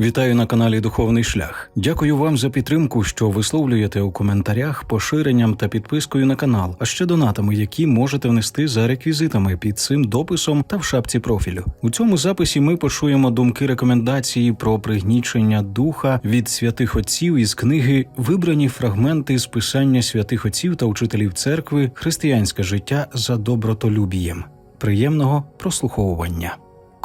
Вітаю на каналі Духовний Шлях. Дякую вам за підтримку, що висловлюєте у коментарях, поширенням та підпискою на канал, а ще донатами, які можете внести за реквізитами під цим дописом та в шапці профілю. У цьому записі ми почуємо думки рекомендації про пригнічення духа від святих отців із книги Вибрані фрагменти з писання святих отців та учителів церкви Християнське життя за добротолюбієм. Приємного прослуховування.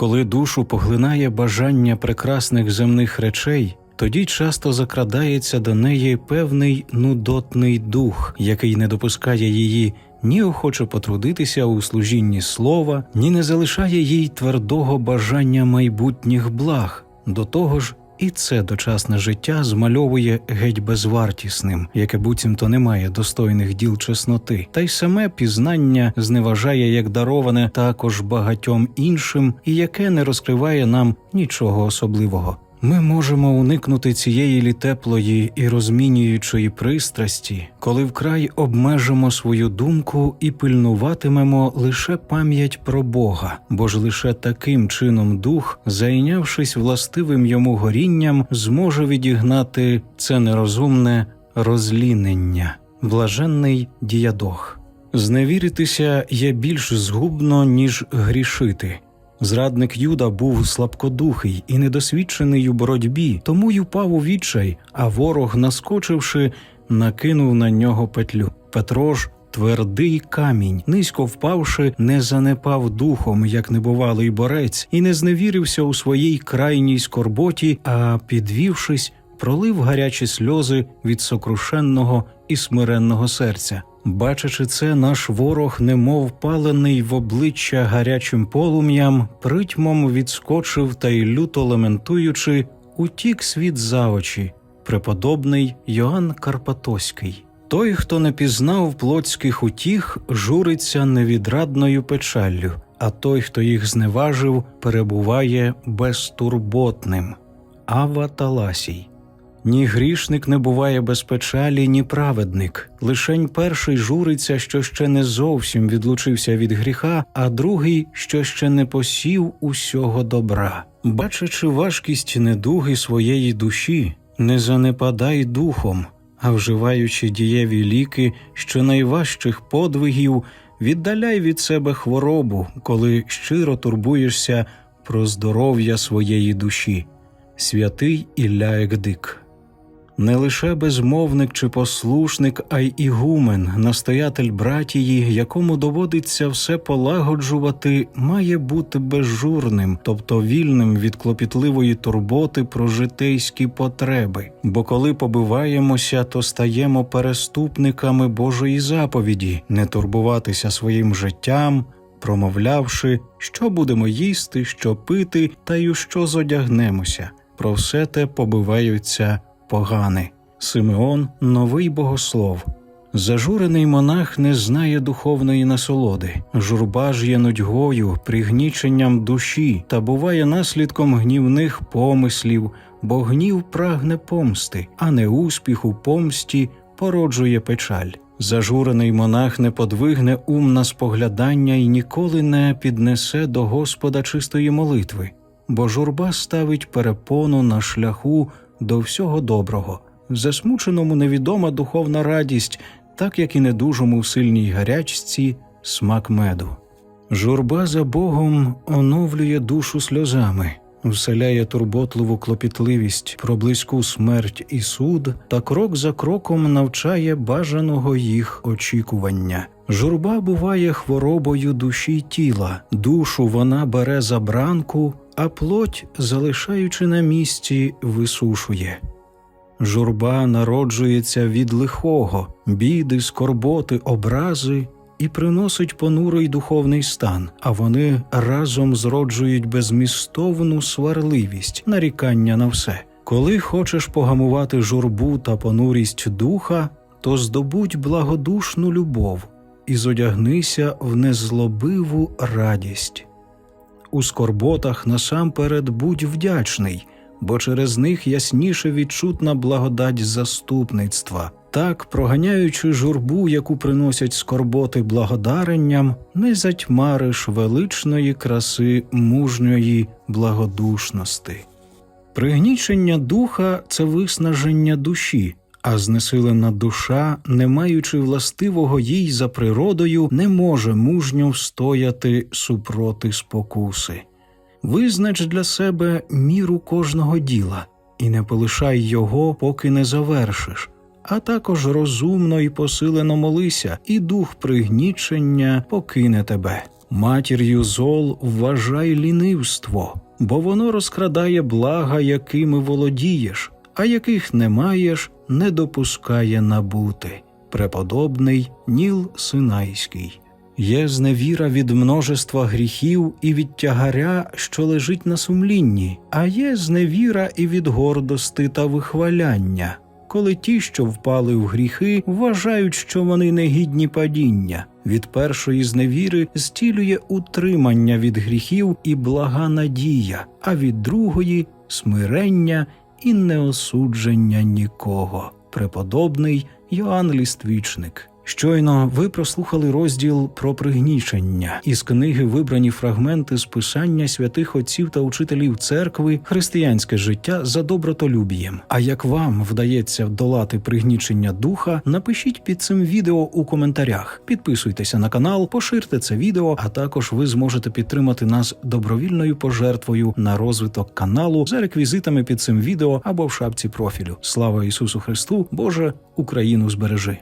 Коли душу поглинає бажання прекрасних земних речей, тоді часто закрадається до неї певний нудотний дух, який не допускає її ні охоче потрудитися у служінні слова, ні не залишає їй твердого бажання майбутніх благ. До того ж, і це дочасне життя змальовує геть безвартісним, яке буцімто не має достойних діл чесноти, та й саме пізнання зневажає як дароване також багатьом іншим, і яке не розкриває нам нічого особливого. Ми можемо уникнути цієї літеплої і розмінюючої пристрасті, коли вкрай обмежимо свою думку і пильнуватимемо лише пам'ять про Бога, бо ж лише таким чином дух, зайнявшись властивим йому горінням, зможе відігнати це нерозумне розлінення, блаженний діядох. Зневіритися є більш згубно, ніж грішити. Зрадник Юда був слабкодухий і недосвідчений у боротьбі, тому й упав у відчай, а ворог, наскочивши, накинув на нього петлю. Петро ж твердий камінь, низько впавши, не занепав духом, як небувалий борець, і не зневірився у своїй крайній скорботі, а підвівшись, пролив гарячі сльози від сокрушенного і смиренного серця. Бачачи це, наш ворог, немов палений в обличчя гарячим полум'ям, притьмом відскочив та й люто лементуючи, утік світ за очі, преподобний Йоанн Карпатоський. Той, хто не пізнав плотських утіх, журиться невідрадною печаллю, а той, хто їх зневажив, перебуває безтурботним. Ава Таласій ні грішник не буває без печалі, ні праведник. Лишень перший журиться, що ще не зовсім відлучився від гріха, а другий, що ще не посів усього добра. Бачачи важкість недуги своєї душі, не занепадай духом, а вживаючи дієві ліки, що найважчих подвигів, віддаляй від себе хворобу, коли щиро турбуєшся про здоров'я своєї душі. Святий Ілля Егдик не лише безмовник чи послушник, а й ігумен, настоятель братії, якому доводиться все полагоджувати, має бути безжурним, тобто вільним від клопітливої турботи про житейські потреби. Бо коли побиваємося, то стаємо переступниками Божої заповіді, не турбуватися своїм життям. Промовлявши, що будемо їсти, що пити, та й у що зодягнемося, про все те побиваються погане. Симеон новий богослов. Зажурений монах не знає духовної насолоди, журба ж є нудьгою, пригніченням душі та буває наслідком гнівних помислів, бо гнів прагне помсти, а не успіх у помсті породжує печаль. Зажурений монах не подвигне ум на споглядання і ніколи не піднесе до Господа чистої молитви, бо журба ставить перепону на шляху до всього доброго, засмученому невідома духовна радість, так як і недужому в сильній гарячці смак меду. Журба за Богом оновлює душу сльозами, вселяє турботливу клопітливість про близьку смерть і суд, та крок за кроком навчає бажаного їх очікування. Журба буває хворобою душі й тіла, душу вона бере за бранку, а плоть, залишаючи на місці, висушує. Журба народжується від лихого, біди, скорботи, образи і приносить понурий духовний стан, а вони разом зроджують безмістовну сварливість, нарікання на все. Коли хочеш погамувати журбу та понурість духа, то здобудь благодушну любов і зодягнися в незлобиву радість. У скорботах насамперед будь вдячний, бо через них ясніше відчутна благодать заступництва. Так, проганяючи журбу, яку приносять скорботи благодаренням, не затьмариш величної краси мужньої благодушності. Пригнічення духа це виснаження душі, а знесилена душа, не маючи властивого їй за природою, не може мужньо встояти супроти спокуси. Визнач для себе міру кожного діла і не полишай його, поки не завершиш. А також розумно і посилено молися, і дух пригнічення покине тебе. Матір'ю зол вважай лінивство, бо воно розкрадає блага, якими володієш, а яких не маєш, не допускає набути. Преподобний Ніл Синайський. Є зневіра від множества гріхів і від тягаря, що лежить на сумлінні, а є зневіра і від гордости та вихваляння, коли ті, що впали в гріхи, вважають, що вони негідні падіння. Від першої зневіри стілює утримання від гріхів і блага надія, а від другої смирення і неосудження нікого. Преподобний Йоанн Ліствічник. Щойно ви прослухали розділ про пригнічення із книги вибрані фрагменти з писання святих отців та учителів церкви Християнське життя за добротолюбієм. А як вам вдається долати пригнічення духа, напишіть під цим відео у коментарях. Підписуйтеся на канал, поширте це відео, а також ви зможете підтримати нас добровільною пожертвою на розвиток каналу за реквізитами під цим відео або в шапці профілю. Слава Ісусу Христу! Боже, Україну збережи!